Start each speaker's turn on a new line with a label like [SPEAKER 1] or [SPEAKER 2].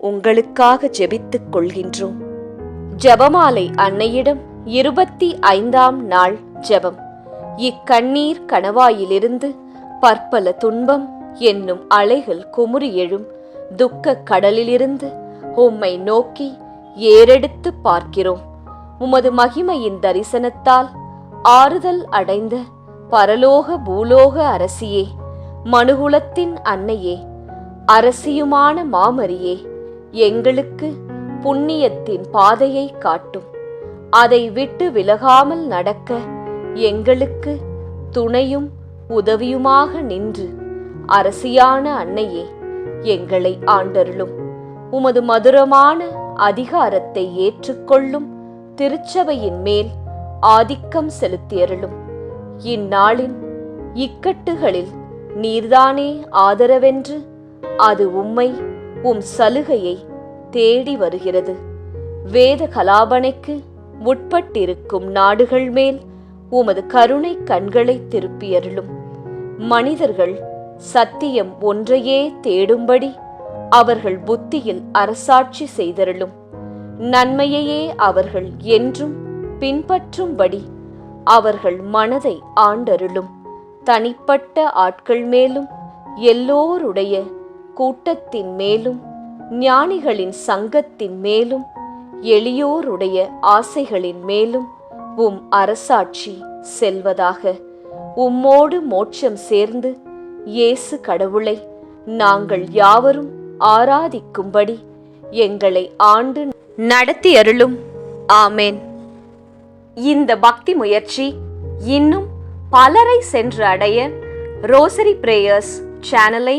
[SPEAKER 1] உங்களுக்காக ஜெபித்துக் கொள்கின்றோம். ஜெபமாலை அன்னையிடம் இருபத்தி ஐந்தாம் நாள் ஜெபம். இக்கண்ணீர் கணவாயிலிருந்து பற்பல துன்பம் என்னும் அலைகள் குமுறி எழும். துக்கக் கடலிலிருந்து உம்மை நோக்கி ஏறெடுத்து பார்க்கிறோம். உமது மகிமையின் தரிசனத்தால் ஆறுதல் அடைந்த பரலோக பூலோக அரசியே மனுகுலத்தின் அன்னையே அரசியுமான மாமரியே எங்களுக்கு புண்ணியத்தின் பாதையை காட்டும். அதை விட்டு விலகாமல் நடக்க எங்களுக்கு துணையும் உதவியுமாக நின்று அரசியான அன்னையே எங்களை ஆண்டருளும். உமது மதுரமான அதிகாரத்தை ஏற்றுக்கொள்ளும் திருச்சபையின் மேல் ஆதிக்கம் செலுத்தியருளும். இந்நாளின் இக்கட்டுகளில் நீர்தானே ஆதரவென்று அது உம்மை உம் சலுகையை தேடி வருகிறது. வேத கலாபனைக்கு உட்பட்டிருக்கும் நாடுகள் மேல் உமது கருணை கண்களை திருப்பியருளும். மனிதர்கள் சத்தியம் ஒன்றையே தேடும்படி அவர்கள் புத்தியில் அரசாட்சி செய்தருளும். நன்மையையே அவர்கள் என்றும் பின்பற்றும்படி அவர்கள் மனதை ஆண்டருளும். தனிப்பட்ட ஆட்கள் மேலும் எல்லோருடைய கூட்டத்தின் மேலும் ஞானிகளின் சங்கத்தின் மேலும் எளியோருடைய ஆசைகளின் மேலும் உம் அரசாட்சி செல்வதாக. உம்மோடு மோட்சம் சேர்ந்து இயேசு கடவுளை நாங்கள் யாவரும் ஆராதிக்கும்படி எங்களை ஆண்டு நடத்தி அருளும் ஆமேன். இந்த பக்தி முயற்சி இன்னும் பலரை சென்று அடைய ரோசரி பிரேயர்ஸ் சேனலை